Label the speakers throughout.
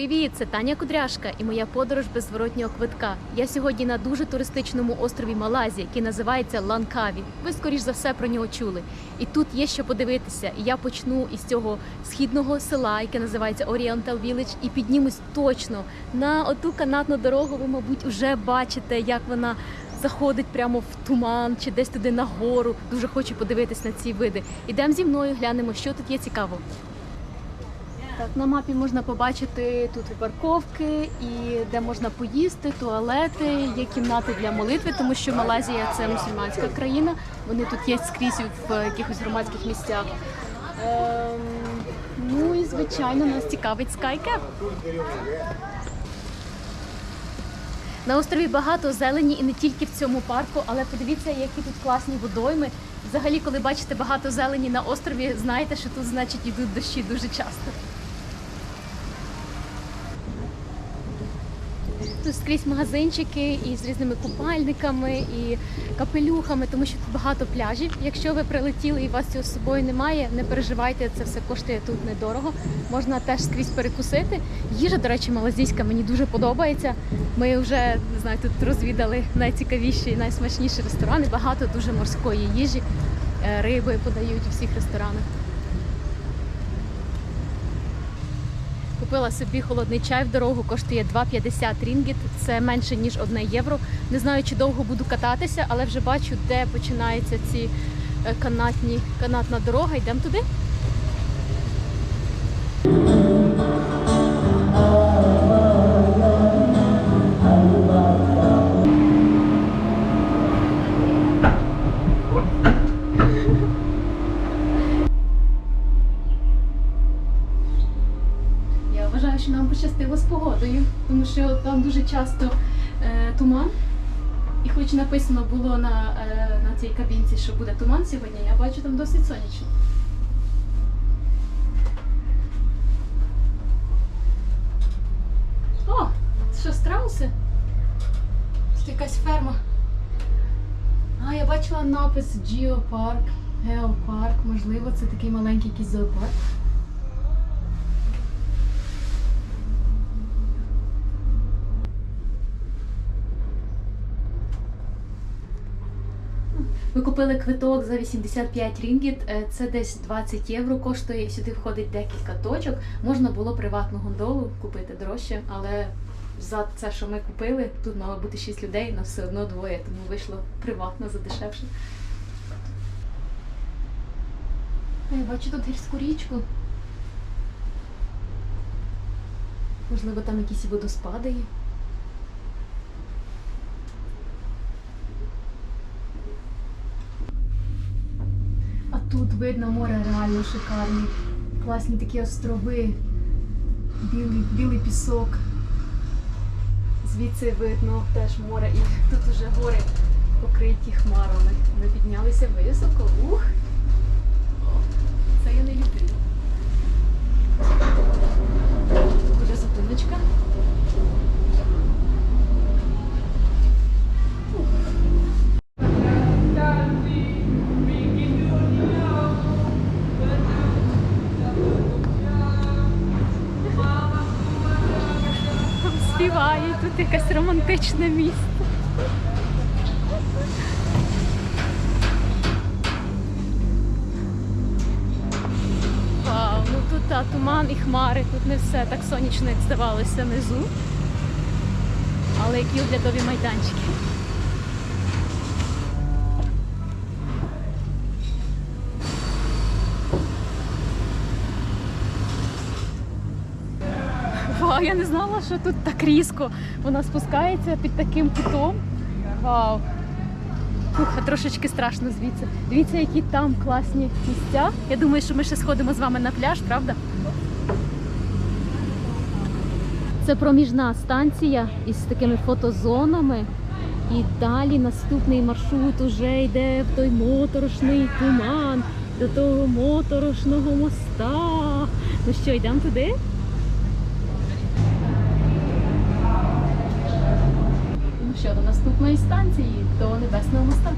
Speaker 1: Привіт, це Таня Кудряшка і моя подорож без зворотнього квитка. Я сьогодні на дуже туристичному острові Малайзія, який називається Ланкаві. Ви скоріш за все про нього чули. І тут є що подивитися. І я почну із цього східного села, яке називається Oriental Village, і піднімусь точно на оту канатну дорогу. Ви, мабуть, вже бачите, як вона. Заходить прямо в туман чи десь туди на гору. Дуже хочу подивитись на ці види. Ідемо зі мною, глянемо, що тут є цікаво. Так, на мапі можна побачити тут парковки, і де можна поїсти, туалети, є кімнати для молитви, тому що Малайзія це мусульманська країна. Вони тут є скрізь в якихось громадських місцях. Ем, ну і звичайно нас цікавить SkyCap. На острові багато зелені і не тільки в цьому парку, але подивіться, які тут класні водойми. Взагалі, коли бачите багато зелені на острові, знаєте, що тут значить йдуть дощі дуже часто. Тут скрізь магазинчики із різними купальниками і капелюхами, тому що тут багато пляжів. Якщо ви прилетіли і вас цього з собою немає, не переживайте, це все коштує тут недорого. Можна теж скрізь перекусити. Їжа, до речі, малазійська мені дуже подобається. Ми вже не знаю, тут розвідали найцікавіші і найсмачніші ресторани. Багато дуже морської їжі, Е, риби подають у всіх ресторанах. Купила собі холодний чай в дорогу, коштує 2,50 рінгіт. Це менше ніж 1 євро. Не знаю, чи довго буду кататися, але вже бачу, де починаються ці е, канатні, канатна дорога. Йдемо туди. Тому що там дуже часто е, туман. І хоч написано було на, е, на цій кабінці, що буде туман сьогодні, я бачу там досить сонячно. О, це що страуси? Це якась ферма. А, я бачила напис Geopark, Geopark, можливо, це такий маленький якийсь зоопарк. Ми купили квиток за 85 рінгіт, е, це десь 20 євро коштує. Сюди входить декілька точок. Можна було приватну гондолу купити дорожче, але за це, що ми купили, тут мало бути 6 людей, нас все одно двоє, тому вийшло приватно за дешевше. А Я бачу тут гірську річку. Можливо, там якісь водоспади є. Видно море реально шикарні. Класні такі острови, білий, білий пісок. Звідси видно теж море. І тут уже гори покриті хмарами. Ми піднялися високо. Ух! Це я не люблю. Буде зупиночка. Якесь романтичне місце. Вау, ну тут та, туман і хмари, тут не все так сонячно, як здавалося внизу. Але які оглядові майданчики. Вау, я не знала, що тут так різко. Вона спускається під таким кутом. Вау. Ух, трошечки страшно звідси. Дивіться, які там класні місця. Я думаю, що ми ще сходимо з вами на пляж, правда? Це проміжна станція із такими фотозонами. І далі наступний маршрут уже йде в той моторошний туман до того моторошного моста. Ну що, йдемо туди? Ну до наступної станції, до Небесного моста.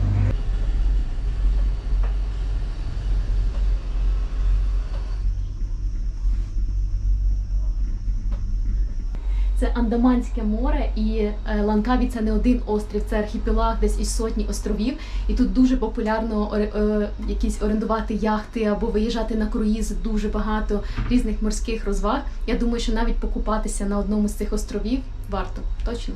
Speaker 1: Це Андаманське море, і е, Ланкаві це не один острів, це архіпелаг десь із сотні островів. І тут дуже популярно е, якісь орендувати яхти або виїжджати на круїз. Дуже багато різних морських розваг. Я думаю, що навіть покупатися на одному з цих островів варто. Точно.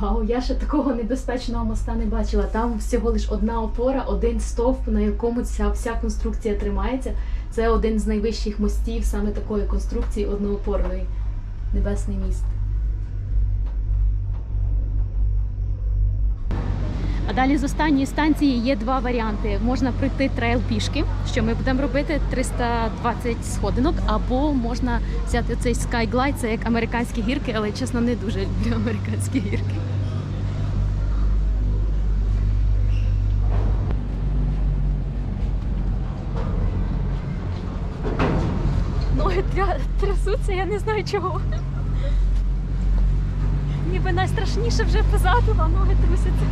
Speaker 1: Вау, я ще такого небезпечного моста не бачила. Там всього лиш одна опора, один стовп, на якому ця вся конструкція тримається. Це один з найвищих мостів саме такої конструкції одноопорної. Небесний міст. А далі з останньої станції є два варіанти. Можна пройти трейл пішки, що ми будемо робити 320 сходинок, або можна взяти цей Skyglide, це як американські гірки, але чесно не дуже люблю американські гірки. Ноги тря- трясуться, я не знаю чого. Ніби найстрашніше вже позаду, а ноги трусяться.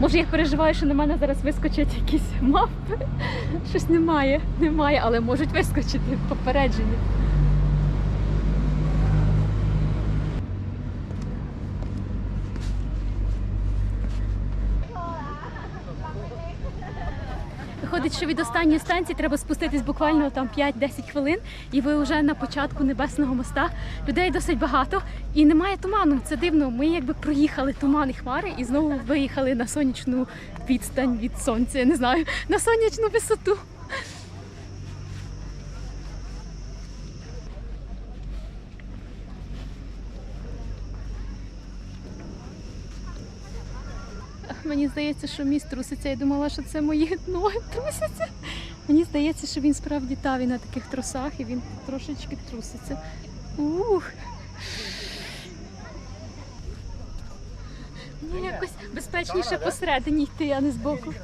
Speaker 1: Може, я переживаю, що на мене зараз вискочать якісь мавпи. Щось немає, немає, але можуть вискочити попередження. Виходить, що від останньої станції треба спуститись буквально там 5-10 хвилин, і ви вже на початку небесного моста. Людей досить багато і немає туману. Це дивно. Ми якби проїхали туман і хмари і знову виїхали на сонячну відстань від сонця. Я не знаю, на сонячну висоту. Мені здається, що міст труситься. Я думала, що це мої ноги трусяться. Мені здається, що він справді та він на таких тросах і він трошечки труситься. Ух. Мені якось безпечніше посередині йти, а не збоку.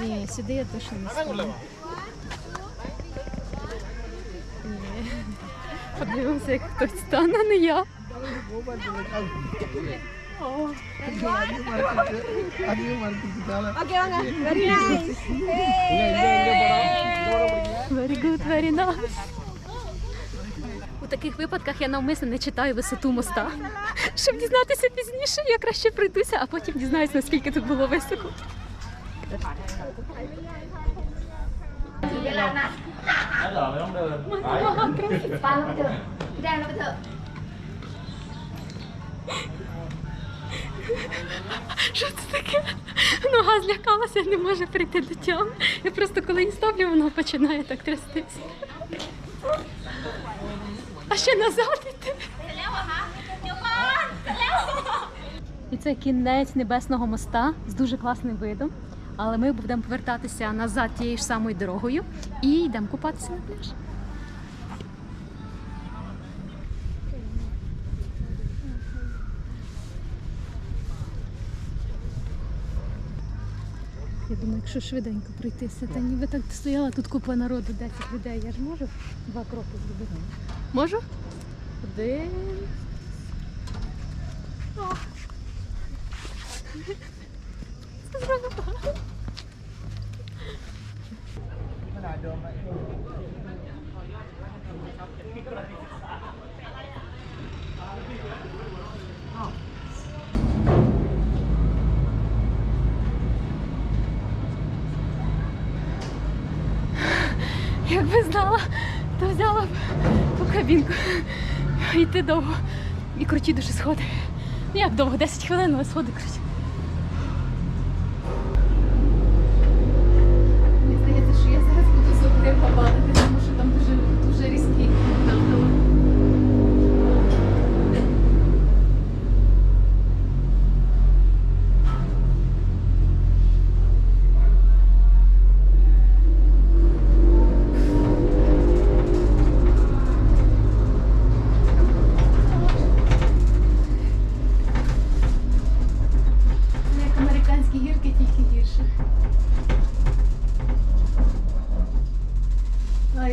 Speaker 1: Ні, сюди я точно не стану. Подивимося, як хтось стане, не я.
Speaker 2: Very
Speaker 1: good, very nice. У таких випадках я навмисно не читаю висоту моста, щоб дізнатися пізніше. Я краще пройдуся, а потім дізнаюсь, наскільки тут було високо.
Speaker 3: Nói
Speaker 1: Що це таке? Нога злякалася, не може прийти до тями. Я просто коли її ставлю, вона починає так трястися. А ще назад йти. І це кінець небесного моста з дуже класним видом. Але ми будемо повертатися назад тією ж самою дорогою і йдемо купатися на пляж. Я думаю, якщо швиденько пройтися, та ніби так стояла тут купа народу, 10 людей. Я ж можу два кроки зробити. Можу? Один. О. Якби знала, то взяла б ту кабінку. Йти довго. І круті дуже сходи. Ну як довго? 10 хвилин, але сходи круті.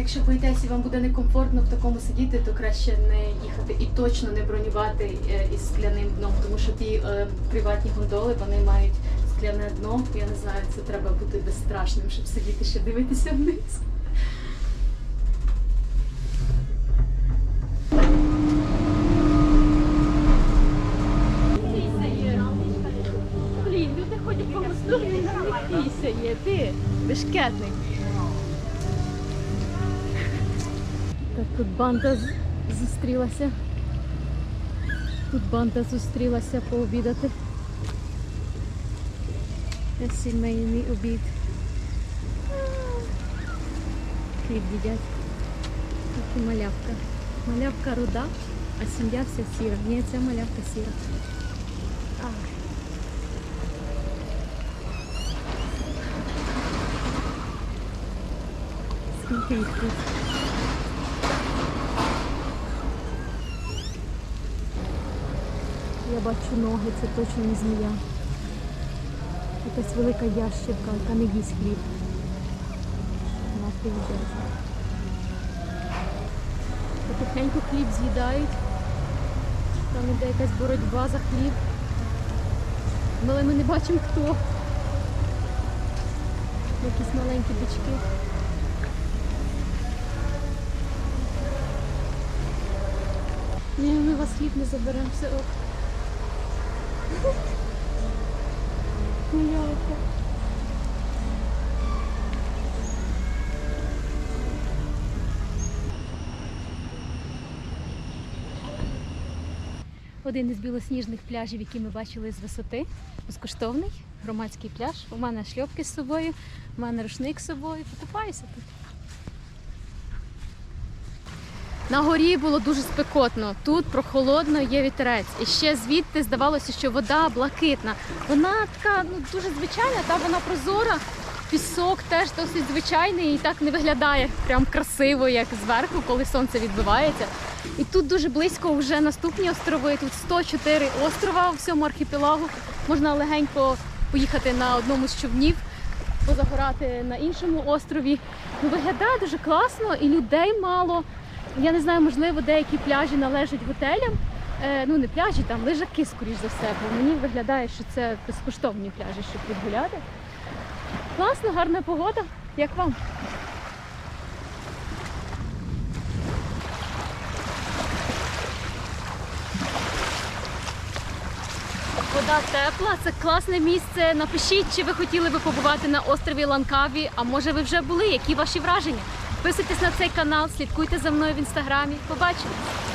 Speaker 1: Якщо боїтеся вам буде некомфортно в такому сидіти, то краще не їхати і точно не бронювати е, із скляним дном, тому що ті е, приватні гондоли вони мають скляне дно. Я не знаю, це треба бути безстрашним, щоб сидіти ще дивитися вниз. Блін, люди ходять по мосту. Є, ти бешкетний. Тут банда зустрілася. Тут банда зустрілася пообідати. На сімейний обід. Хліб їдять. Тут і малявка. Малявка руда, а сім'я вся сіра. Ні, ця малявка сіра. Скільки їх тут? Я бачу ноги, це точно не змія. Якась велика ящерка, яка не їсть хліб. Вона приїжджає. Потихеньку хліб з'їдають. Там іде якась боротьба за хліб. Але ми не бачимо хто. Якісь маленькі бички. Ні, ми вас хліб не заберемо, все ок. Гуляйка. Один із білосніжних пляжів, які ми бачили з висоти, безкоштовний громадський пляж. У мене шльопки з собою, у мене рушник з собою. Покупаюся тут. На горі було дуже спекотно. Тут прохолодно, є вітерець. І ще звідти здавалося, що вода блакитна. Вона така ну дуже звичайна, та вона прозора. Пісок теж досить звичайний і так не виглядає прям красиво, як зверху, коли сонце відбивається. І тут дуже близько вже наступні острови. Тут 104 острова у всьому архіпелагу. Можна легенько поїхати на одному з човнів, позагорати на іншому острові. Ну, виглядає дуже класно і людей мало. Я не знаю, можливо, деякі пляжі належать готелям. Е, ну не пляжі, там лежаки, скоріш за все, бо мені виглядає, що це безкоштовні пляжі, щоб тут гуляти. Класно, гарна погода. Як вам? Вода тепла, це класне місце. Напишіть, чи ви хотіли би побувати на острові Ланкаві, а може ви вже були, які ваші враження? Підписуйтесь на цей канал, слідкуйте за мною в інстаграмі. Побачимось!